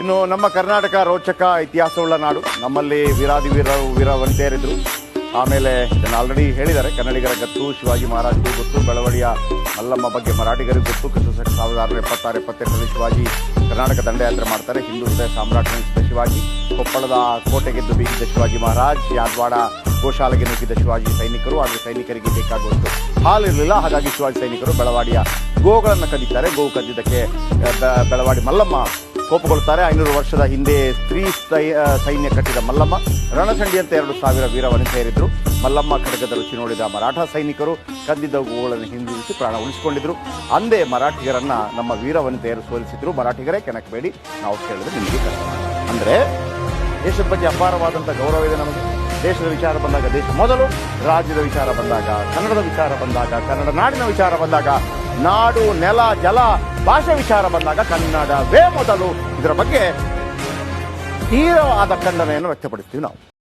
ಇನ್ನು ನಮ್ಮ ಕರ್ನಾಟಕ ರೋಚಕ ಇತಿಹಾಸವುಳ್ಳ ನಾಡು. ನಮ್ಮಲ್ಲಿ ವೀರಾದಿ ವೀರ ವೀರ ಆಮೇಲೆ ಇದನ್ನು ಆಲ್ರೆಡಿ ಹೇಳಿದ್ದಾರೆ. ಕನ್ನಡಿಗರ ಗತ್ತು, ಶಿವಾಜಿ ಮಹಾರಾಜರು ಗೊತ್ತು. ಬೆಳವಡಿಯ ಮಲ್ಲಮ್ಮ ಬಗ್ಗೆ ಮರಾಠಿಗರಿಗೆ ಗೊತ್ತು. ಕ್ರಿಸ್ತ ಸಾವಿರದ ಆರುನೂರ ಎಪ್ಪತ್ತಾರು, ಎಪ್ಪತ್ತೆಂಟರಲ್ಲಿ ಶಿವಾಜಿ ಕರ್ನಾಟಕ ದಂಡಯಾತ್ರೆ ಮಾಡ್ತಾರೆ. ಹಿಂದೂ ಹೃದಯ ಸಾಮ್ರಾಟನಿಸಿದ ಶಿವಾಜಿ. ಕೊಪ್ಪಳದ ಕೋಟೆಗೆದ್ದು ಬೀಗಿದ್ದ ಶಿವಾಜಿ ಮಹಾರಾಜ್. ಯಾದವಾಡ ಗೋಶಾಲೆಗೆ ನುಗ್ಗಿದ್ದ ಶಿವಾಜಿ ಸೈನಿಕರು. ಆದರೆ ಸೈನಿಕರಿಗೆ ಬೇಕಾಗುವಷ್ಟು ಹಾಲಿರಲಿಲ್ಲ. ಹಾಗಾಗಿ ಶಿವಾಜಿ ಸೈನಿಕರು ಬೆಳವಾಡಿಯ ಗೋಗಳನ್ನು ಕದೀತಾರೆ. ಗೋವು ಕದ್ದಿದ್ದಕ್ಕೆ ಬೆಳವಾಡಿ ಮಲ್ಲಮ್ಮ ಕೋಪಗೊಳ್ತಾರೆ ಐನೂರು ವರ್ಷದ ಹಿಂದೆ ಸ್ತ್ರೀ ಸೈನ್ಯ ಕಟ್ಟಿದ ಮಲ್ಲಮ್ಮ ರಣಸಂಡಿಯಂತೆ ಎರಡು ಸಾವಿರ ವೀರ ಸೇರಿದ್ರು. ಮಲ್ಲಮ್ಮ ಖಡ್ಗದ ರುಚಿ ನೋಡಿದ ಮರಾಠ ಸೈನಿಕರು ಕಂದಿದ್ದ ಗೋಗಳನ್ನು ಹಿಂದಿರಿಸಿ ಪ್ರಾಣ ಉಳಿಸಿಕೊಂಡಿದ್ರು. ಅಂದೇ ಮರಾಠಿಗರನ್ನ ನಮ್ಮ ವೀರ ವನಿತೆಯರು ಸೋಲಿಸಿದ್ರು? ಮರಾಠಿಗರೇ ಕೆಣಕಬೇಡಿ ನಾವು ಕೇಳಿದ್ರೆ ನಿಮಗೆ ಅಂದರೆ ಅಂದ್ರೆ ದೇಶದ ಬಗ್ಗೆ ಅಪಾರವಾದಂಥ ಗೌರವ ಇದೆ ನಮಗೆ. ದೇಶದ ವಿಚಾರ ಬಂದಾಗ ದೇಶ ಮೊದಲು, ರಾಜ್ಯದ ವಿಚಾರ ಬಂದಾಗ ಕನ್ನಡದ ವಿಚಾರ ಬಂದಾಗ ಕನ್ನಡ ನಾಡಿನ ವಿಚಾರ ಬಂದಾಗ ನಾಡು ನೆಲ ಜಲ ಭಾಷೆ ವಿಚಾರ ಬಂದಾಗ ಕನ್ನಡವೇ ಮೊದಲು ಇದರ ಬಗ್ಗೆ ತೀವ್ರವಾದ ಖಂಡನೆಯನ್ನು ವ್ಯಕ್ತಪಡಿಸ್ತೀವಿ ನಾವು.